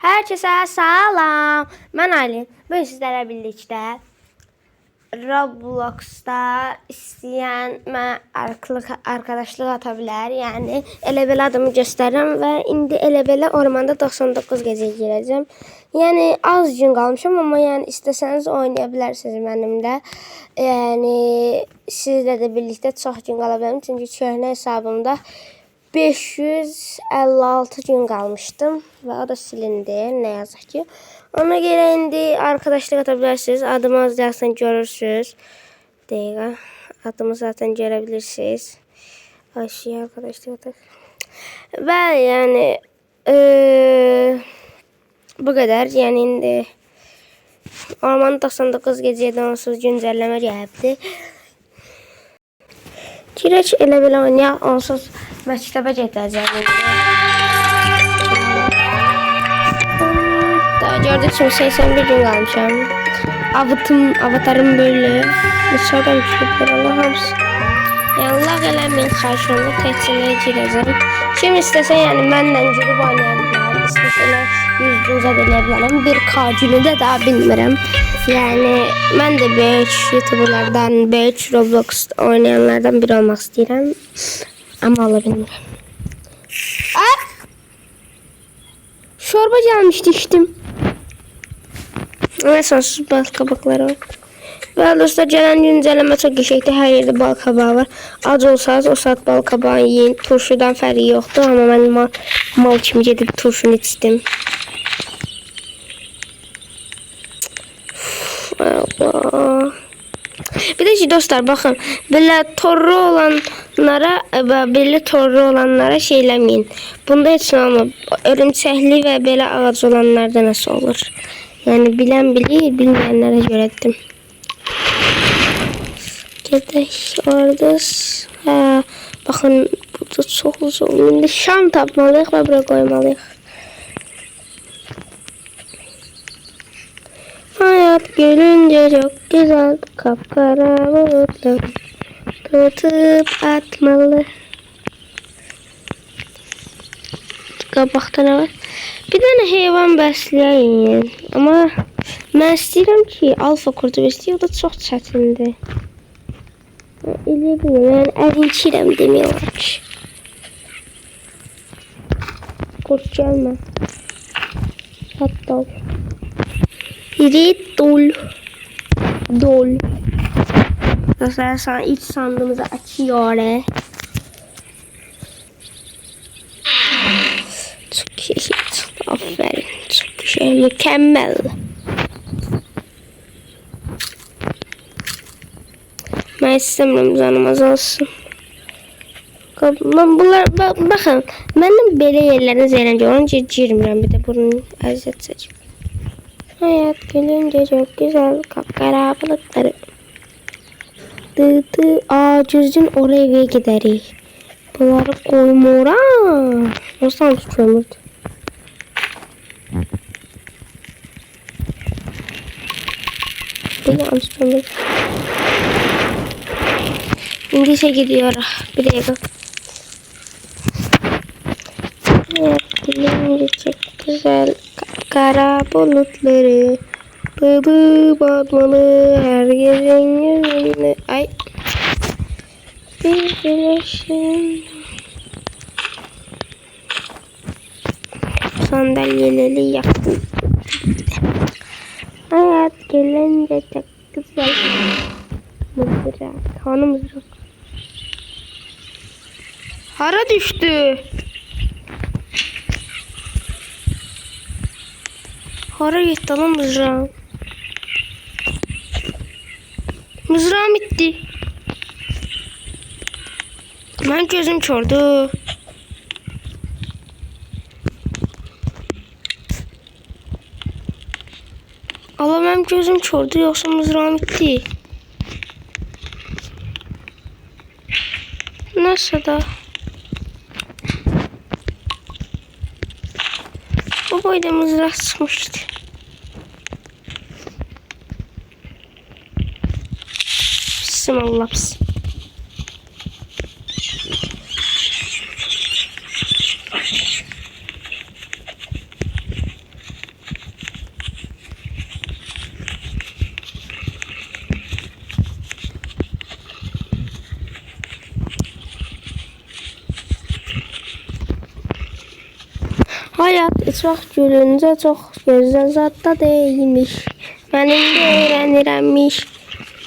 Herkese salam. Mən Ali. Bugün sizlərlə birlikdə Robloxda istəyən mən arkadaşlıq ata bilər. Yəni elə belə adımı göstərirəm və indi elə belə ormanda 99 gecə girəcəm. Yəni az gün qalmışam, amma yəni istəsəniz oynaya bilərsiniz mənimlə. Yəni sizlə də birlikdə çox gün qala bilərəm. Çünki köhnə hesabımda 556 gün qalmışdım və o da silindi, nə yazıq ki. Ona görə indi arkadaşlıq ata bilərsiniz. Adımı zaten görürsüz. Dəqiqə. Adımı zaten görə bilirsiniz. Aşağı arkadaşlık atak. Və yəni eee bu qədər. Yəni indi Orman 99 gecədən onsuz güncəlləmə gəlibdi. Kireç elə belə oynayaq, onsuz gedəcəm indi. Daha gördüğünüz kimi 81 gün qalmışam. Avıtım, avatarım böyle. Dışarıdan düşüblər Allah hamısı. Yəni lağ eləməyin xarşında təhsilə girəcəm. Kim istəsə yəni mənlə girib oynaya bilər. İstəsələr yüzünüzə də eləyə bilərəm. Bir K günü də daha bilmirəm. Yəni mən də böyük youtuberlardan, böyük Roblox oynayanlardan biri olmaq istəyirəm. Amma ola bilmirəm. Ay! Şorba gelmişti içtim. Ve sonsuz bal kabakları var. Ve dostlar gelen güncelleme çok geçikti. Her yerde bal kabağı var. Az olsanız o saat bal kabağı yiyin. Turşudan fərqi yoxdur. Amma mən mal, mal kimi gedib turşunu içdim. Allah. Bir de ki dostlar bakın böyle torru olanlara ve belli torru olanlara şey eləməyin. Bunda heç nə olmur. Örümçəkli və belə ağac olanlarda nasıl olur? Yani bilen bilir, bilmeyenlere göre dedim. Gedək orada. Hə, baxın burada çox uzun. İndi şam tapmalıyıq və bura qoymalıyıq. Hayat gülünce çok güzel kapkara bulutlu tutup atmalı. Qabaqda nə var? Bir dənə heyvan bəsləyəyin. Amma mən istəyirəm ki, alfa kurdu bəsləyək, o da çox çətindir. Elə bilmirəm, mən ərinçirəm demək olar ki. Kurt gəlmə. Hatta ol. Biri dol. Dol. Dostlar sana iç sandığımızı açıyor. Çok iyi. Aferin. Çok güzel. Mükemmel. Ben istemiyorum canım azalsın. Ben bunlar bak, bakın benim belə yerlərə zərən görünce girmirəm bir də bunun əziyyət çəkir. Hayat gülünce çok güzel kapkara balıkları. Aa düzgün oraya eve gideriz. Bunları koymura. Nasıl tutuyoruz? An tutuyoruz. Şimdi işe gidiyor. Bir dakika. Gülünce çok güzel kapkara bulutları Bıbı batmalı her gecenin yüzünde Ay Bir güneşin Sandalyeleri yaktım Hayat gelince çok güzel Mızrak Kanı mızrak Hara düştü Hara gitti lan mızrağım. Mızrağım bitti. Ben gözüm çordu. Allah benim gözüm çordu yoksa mızrağım bitti. Nasıl da? Bu boyda mızrak çıkmıştı. Bismillah. Hayat çok gülünce çok güzel zatta değilmiş. Benim de öğreniremmiş.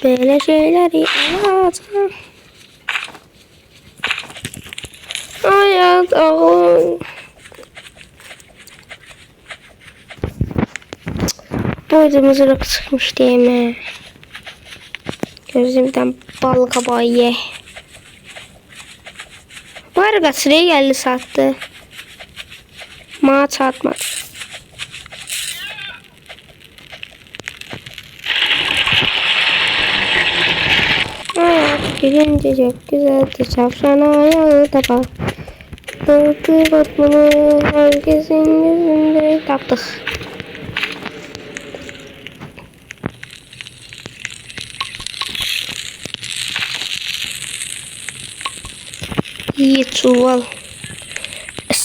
Böyle şeyleri anlatacağım. Hayat ağır. Boydumuz ırık çıkmış değil mi? Gözümden bal kabağı ye. Var kaçırıya geldi sattı. Mağa çatmadı. Hayat gülünce çok güzeldi. Çavşan ayağı da bak. Dörtü batmanı herkesin yüzünde taptık. İyi çuval.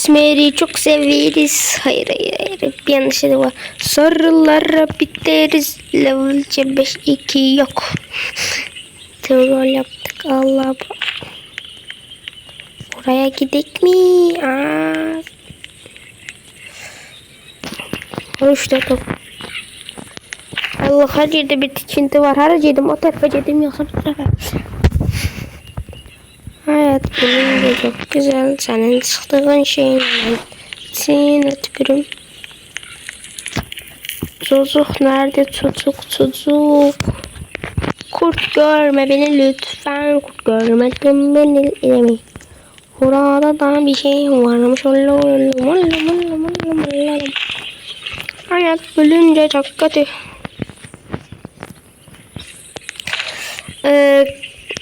Esmer'i çok severiz. Hayır hayır hayır. Bir yanlış şey var. Sorulara biteriz. Levelce 5-2 yok. Troll yaptık. Allah bu. Oraya gidek mi? Aa. Hoşta top. Allah her yerde bir tikinti var. Her yedim o tarafa yedim yoksa bu tarafa. Hayat benim de çok güzel. Senin sıktığın şeyin Seni ötürüm. Çocuk nerede çocuk çocuk? Kurt görme beni lütfen. Kurt görmedim beni ilemi. Burada da bir şey varmış. Hayat bölünce çok kötü. Ee,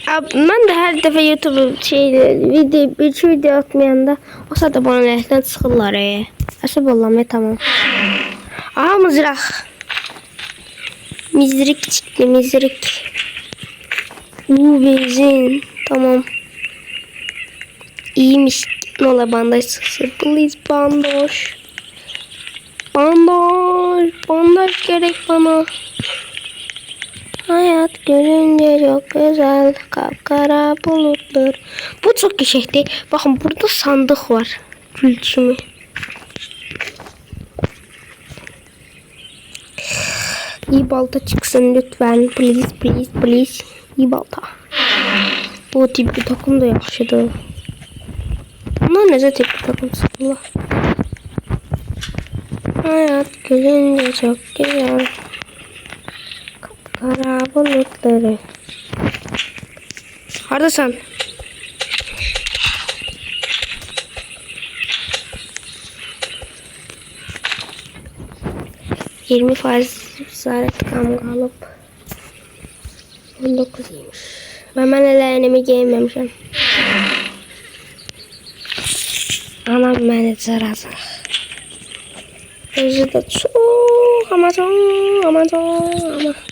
Ab- ben de her defa YouTube şeyde video bir şey video atmayanda o sırada bana nereden sıkırlar e. Asıl Allah'ım tamam. Aha mızrak. Mizrik çıktı mizrik. Uuu benzin. Tamam. İyiymiş. Ne ola bandaj sıksın. Please bandaj. Bandaj. Bandaj gerek bana. Hayat görünce çok güzel. Kapkara bulutlar. Bu çok geçekti. Bakın burada sandık var. Gülçümü. İyi balta çıksın lütfen. Please please please. İyi balta. Bu tip bir takım da yakışıdı. Bunlar ne tip bir takım sıkıntı. Hayat görünce çok güzel. Kara bulutları. Neredesin? Yirmi faiz zaret kam kalıp 19'ymuş. Ben ben ellerimi giymemişim. Anam beni zarazı. Özü de çok ama çok ama çok ama.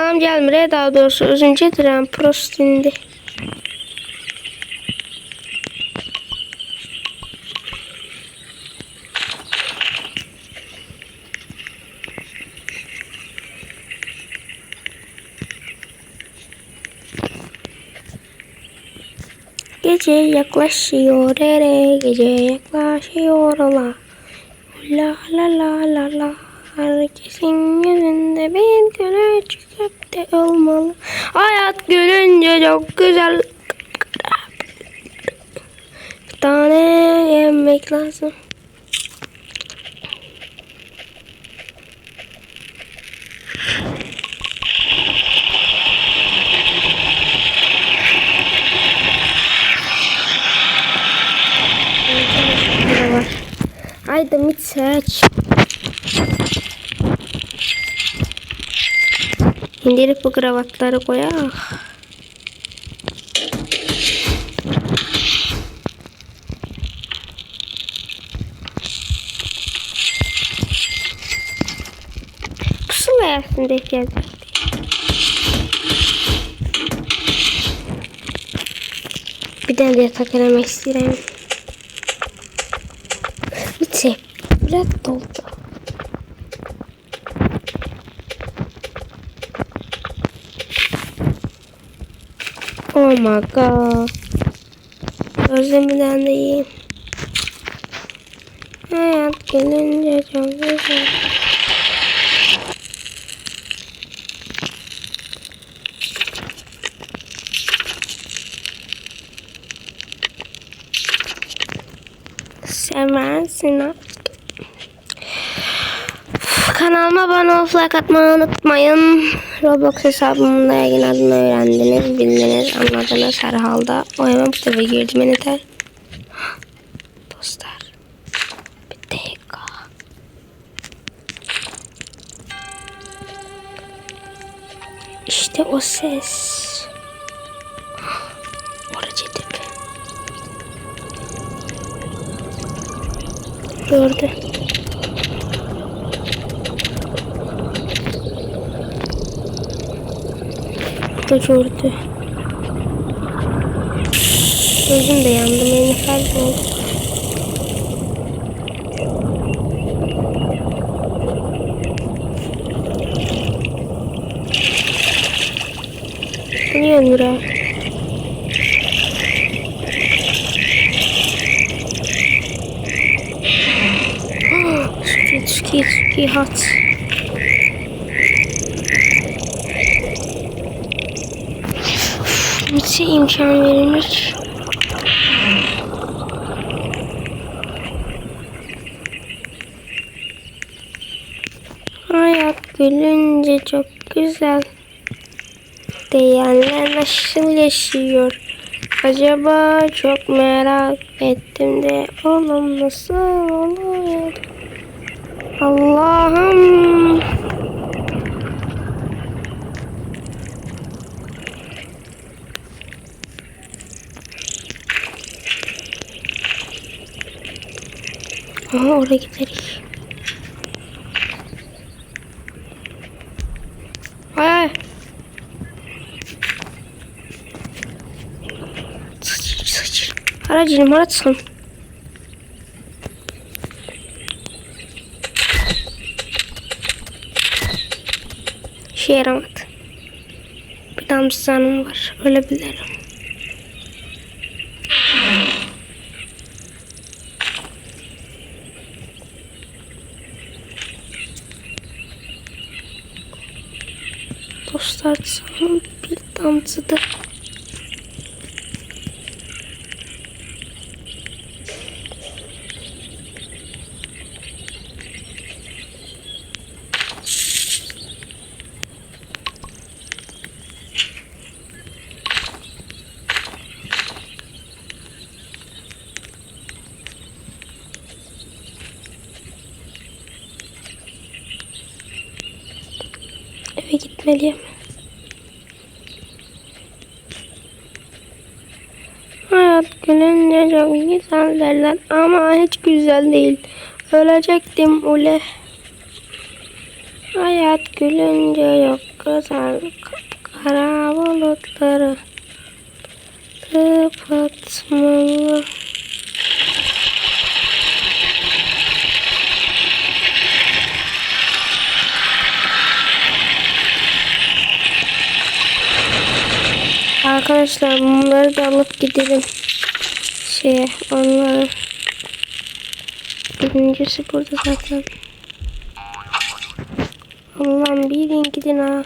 Anam gelmir daha doğrusu özün gedirəm prost indi. Gece yaklaşıyor ere gece yaklaşıyor la la la la la la Herkesin yüzünde bir gülücük hep de olmalı Hayat gülünce çok güzel Bir tane yemek lazım. Haydi mit seç. İndirip bu kravatları koyak. Pusula yapsın ihtiyacı. Bir tane de yatak elemek istedim. Bitti. Biraz doldu. Oh my god. Gözümden de yiyeyim. Hayat gelince çok güzel. Seversin artık. Kanalıma abone olup like atmayı unutmayın. Roblox hesabımla ilgili adını öğrendiniz, bildiniz, anladınız herhalde. O hemen tarafa girdim yeter. Dostlar. Bir dakika. İşte o ses. Oracı tepe. Gördü. Da gördü. Gözüm de yandı. Beni kalp oldu. Niye Nura? Ski, ski, ski, Bize imkan verilir. Hayat gülünce çok güzel. Diyenler nasıl yaşıyor? Acaba çok merak ettim de oğlum nasıl oluyor? Allah'ım. Aha oraya gideriz. Ay. Sıçır sıçır. Aracını aratsın. İşe yaramadı. Bir damızanım var. Ölebilirim. Sanırım bir damızıdı. Eve gitmeliyim. Hayat çok güzel derler ama hiç güzel değil. Ölecektim ule. Hayat gülünce yok güzel. Kara bulutları kapatmalı. Arkadaşlar bunları da alıp gidelim. Şeye onları. Birincisi burada zaten. Allah'ım bilin gidin ha.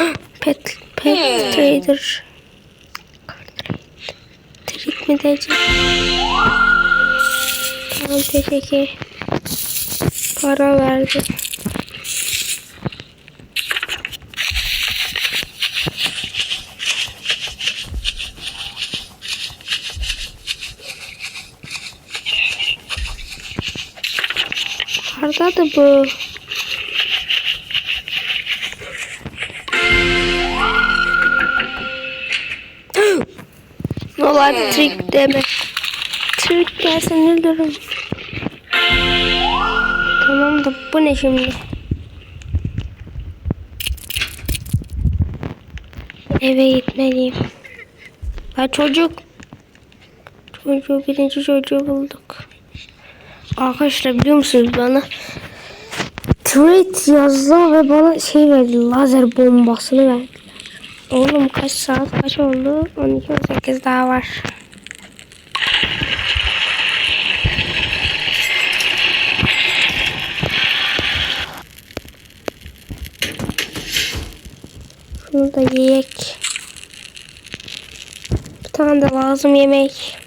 Pet, pet trader. Trik mi diyecek? Tamam teşekkür. Para verdi. Da bu. ne ola trik deme. Trik gelsin öldürürüm. Tamam da bu ne şimdi? Eve gitmeliyim. Ha çocuk. Çocuğu birinci çocuğu bulduk. Arkadaşlar biliyor musunuz bana Turret yazdılar ve bana şey verdi. Lazer bombasını verdi. Oğlum kaç saat kaç oldu? 12-18 daha var. Şunu da yiyek. Bir tane de lazım yemek.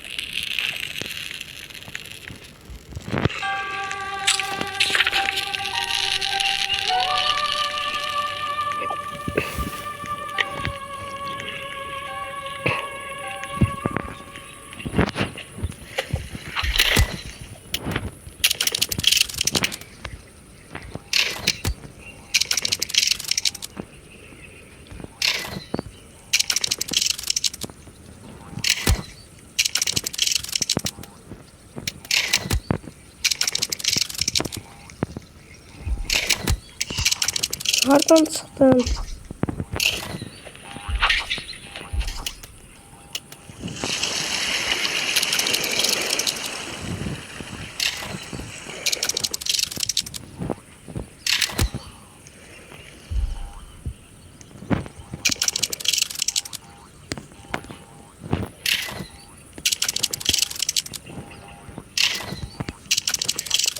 Pardon sıktım.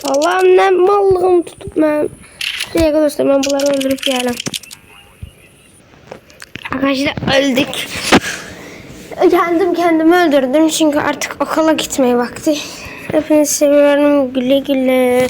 Allah'ım ne mallığım tutup ben. Bir dakika dostlar ben bunları öldürüp geldim. Arkadaşlar öldük. Kendim kendimi öldürdüm çünkü artık okula gitmeye vakti. Hepinizi seviyorum. Güle güle.